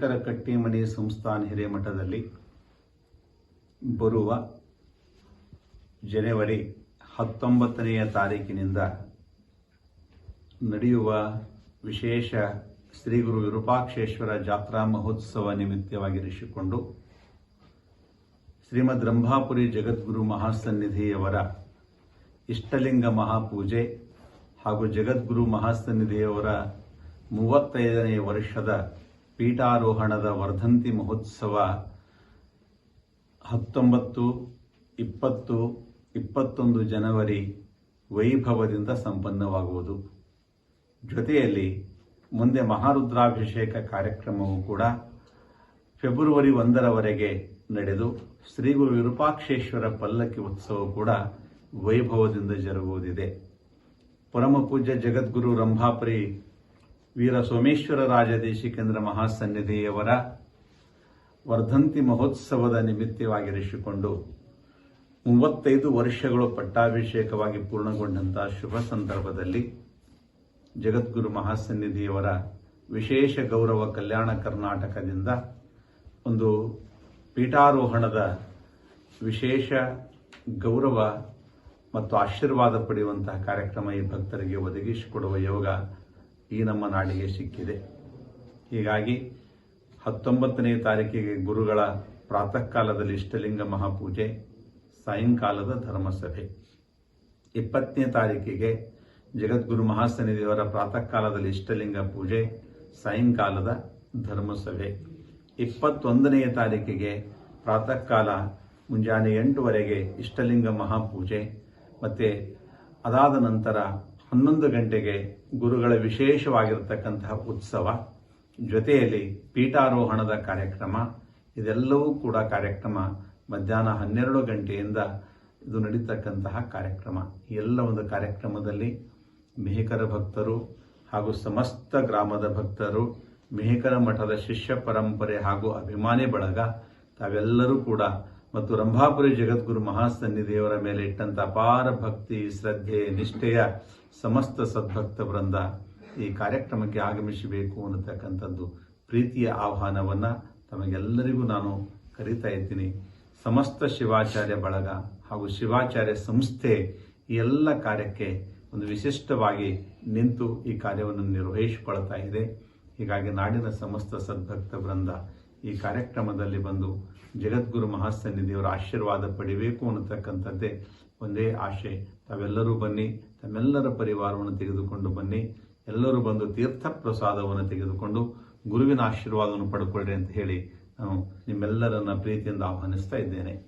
ಮೇಹಕರ ಕಟ್ಟಿಮಣಿ ಸಂಸ್ಥಾನ ಹಿರೇಮಠದಲ್ಲಿ ಬರುವ ಜನವರಿ ಹತ್ತೊಂಬತ್ತನೆಯ ತಾರೀಕಿನಿಂದ ನಡೆಯುವ ವಿಶೇಷ ಶ್ರೀ ಗುರು ವಿರೂಪಾಕ್ಷೇಶ್ವರ ಜಾತ್ರಾ ಮಹೋತ್ಸವ ನಿಮಿತ್ತವಾಗಿರಿಸಿಕೊಂಡು ಶ್ರೀಮದ್ ರಂಭಾಪುರಿ ಜಗದ್ಗುರು ಮಹಾಸನ್ನಿಧಿಯವರ ಇಷ್ಟಲಿಂಗ ಮಹಾಪೂಜೆ ಹಾಗೂ ಜಗದ್ಗುರು ಮಹಾಸನ್ನಿಧಿಯವರ ಮೂವತ್ತೈದನೇ ವರ್ಷದ ಪೀಠಾರೋಹಣದ ವರ್ಧಂತಿ ಮಹೋತ್ಸವ ಹತ್ತೊಂಬತ್ತು, ಇಪ್ಪತ್ತು, ಇಪ್ಪತ್ತೊಂದು ಜನವರಿ ವೈಭವದಿಂದ ಸಂಪನ್ನವಾಗುವುದು. ಜೊತೆಯಲ್ಲಿ ಮುಂದೆ ಮಹಾರುದ್ರಾಭಿಷೇಕ ಕಾರ್ಯಕ್ರಮವು ಕೂಡ ಫೆಬ್ರವರಿ ಒಂದರವರೆಗೆ ನಡೆದು, ಶ್ರೀ ಗುರು ವಿರೂಪಾಕ್ಷೇಶ್ವರ ಪಲ್ಲಕ್ಕಿ ಉತ್ಸವ ಕೂಡ ವೈಭವದಿಂದ ಜರುಗುವುದಿದೆ. ಪರಮ ಪೂಜ್ಯ ಜಗದ್ಗುರು ರಂಭಾಪುರಿ ವೀರ ಸೋಮೇಶ್ವರ ರಾಜ ದೇಶಿಕೇಂದ್ರ ಮಹಾಸನ್ನಿಧಿಯವರ ವರ್ಧಂತಿ ಮಹೋತ್ಸವದ ನಿಮಿತ್ತವಾಗಿರಿಸಿಕೊಂಡು ಮೂವತ್ತೈದು ವರ್ಷಗಳು ಪಟ್ಟಾಭಿಷೇಕವಾಗಿ ಪೂರ್ಣಗೊಂಡಂತಹ ಶುಭ ಸಂದರ್ಭದಲ್ಲಿ ಜಗದ್ಗುರು ಮಹಾಸನ್ನಿಧಿಯವರ ವಿಶೇಷ ಗೌರವ ಕಲ್ಯಾಣ ಕರ್ನಾಟಕದಿಂದ ಒಂದು ಪೀಠಾರೋಹಣದ ವಿಶೇಷ ಗೌರವ ಮತ್ತು ಆಶೀರ್ವಾದ ಪಡೆಯುವಂತಹ ಕಾರ್ಯಕ್ರಮ ಈ ಭಕ್ತರಿಗೆ ಒದಗಿಸಿಕೊಡುವ ಯೋಗ ಈ ನಮ್ಮ ನಾಡಿಗೆ ಸಿಕ್ಕಿದೆ. ಹೀಗಾಗಿ ಹತ್ತೊಂಬತ್ತನೇ ತಾರೀಕಿಗೆ ಗುರುಗಳ ಪ್ರಾತಃ ಕಾಲದಲ್ಲಿ ಇಷ್ಟಲಿಂಗ ಮಹಾಪೂಜೆ, ಸಾಯಂಕಾಲದ ಧರ್ಮಸಭೆ. ಇಪ್ಪತ್ತನೇ ತಾರೀಕಿಗೆ ಜಗದ್ಗುರು ಮಹಾಸನ್ನಿಧಿಯವರ ಪ್ರಾತಃ ಕಾಲದಲ್ಲಿ ಇಷ್ಟಲಿಂಗ ಪೂಜೆ, ಸಾಯಂಕಾಲದ ಧರ್ಮಸಭೆ. ಇಪ್ಪತ್ತೊಂದನೆಯ ತಾರೀಕಿಗೆ ಪ್ರಾತಃ ಕಾಲ ಮುಂಜಾನೆ ಎಂಟುವರೆಗೆ ಇಷ್ಟಲಿಂಗ ಮಹಾಪೂಜೆ. ಮತ್ತು ಅದಾದ ನಂತರ ಹನ್ನೊಂದು ಗಂಟೆಗೆ ಗುರುಗಳ ವಿಶೇಷವಾಗಿರತಕ್ಕಂತಹ ಉತ್ಸವ, ಜೊತೆಯಲ್ಲಿ ಪೀಠಾರೋಹಣದ ಕಾರ್ಯಕ್ರಮ, ಇದೆಲ್ಲವೂ ಕೂಡ ಕಾರ್ಯಕ್ರಮ ಮಧ್ಯಾಹ್ನ ಹನ್ನೆರಡು ಗಂಟೆಯಿಂದ ಇದು ನಡೀತಕ್ಕಂತಹ ಕಾರ್ಯಕ್ರಮ. ಎಲ್ಲ ಒಂದು ಕಾರ್ಯಕ್ರಮದಲ್ಲಿ ಮೇಹಕರ ಭಕ್ತರು ಹಾಗೂ ಸಮಸ್ತ ಗ್ರಾಮದ ಭಕ್ತರು, ಮೇಹಕರ ಮಠದ ಶಿಷ್ಯ ಪರಂಪರೆ ಹಾಗೂ ಅಭಿಮಾನಿ ಬಳಗ, ತಾವೆಲ್ಲರೂ ಕೂಡ ಮತ್ತು ರಂಭಾಪುರಿ ಜಗದ್ಗುರು ಮಹಾಸನ್ನಿಧಿಯವರ ಮೇಲೆ ಇಟ್ಟಂತ ಅಪಾರ ಭಕ್ತಿ, ಶ್ರದ್ಧೆ, ನಿಷ್ಠೆಯ ಸಮಸ್ತ ಸದ್ಭಕ್ತ ವೃಂದ ಈ ಕಾರ್ಯಕ್ರಮಕ್ಕೆ ಆಗಮಿಸಬೇಕು ಅನ್ನತಕ್ಕಂಥದ್ದು ಪ್ರೀತಿಯ ಆಹ್ವಾನವನ್ನ ತಮಗೆಲ್ಲರಿಗೂ ನಾನು ಕರೀತಾ ಇದ್ದೀನಿ. ಸಮಸ್ತ ಶಿವಾಚಾರ್ಯ ಬಳಗ ಹಾಗೂ ಶಿವಾಚಾರ್ಯ ಸಂಸ್ಥೆ ಈ ಎಲ್ಲ ಕಾರ್ಯಕ್ಕೆ ಒಂದು ವಿಶಿಷ್ಟವಾಗಿ ನಿಂತು ಈ ಕಾರ್ಯವನ್ನು ನಿರ್ವಹಿಸಿಕೊಳ್ತಾ ಇದೆ. ಹೀಗಾಗಿ ನಾಡಿನ ಸಮಸ್ತ ಸದ್ಭಕ್ತ ವೃಂದ ಈ ಕಾರ್ಯಕ್ರಮದಲ್ಲಿ ಬಂದು ಜಗದ್ಗುರು ಮಹಾಸನ್ನಿಧಿಯವರ ಆಶೀರ್ವಾದ ಪಡಿಬೇಕು ಅನ್ನತಕ್ಕಂಥದ್ದೇ ಒಂದೇ ಆಶೆ. ತಾವೆಲ್ಲರೂ ಬನ್ನಿ, ತಮ್ಮೆಲ್ಲರ ಪರಿವಾರವನ್ನು ತೆಗೆದುಕೊಂಡು ಬನ್ನಿ, ಎಲ್ಲರೂ ಬಂದು ತೀರ್ಥ ಪ್ರಸಾದವನ್ನು ತೆಗೆದುಕೊಂಡು ಗುರುವಿನ ಆಶೀರ್ವಾದವನ್ನು ಪಡ್ಕೊಳ್ಳಿ ಅಂತ ಹೇಳಿ ನಾನು ನಿಮ್ಮೆಲ್ಲರನ್ನ ಪ್ರೀತಿಯಿಂದ ಆಹ್ವಾನಿಸ್ತಾ ಇದ್ದೇನೆ.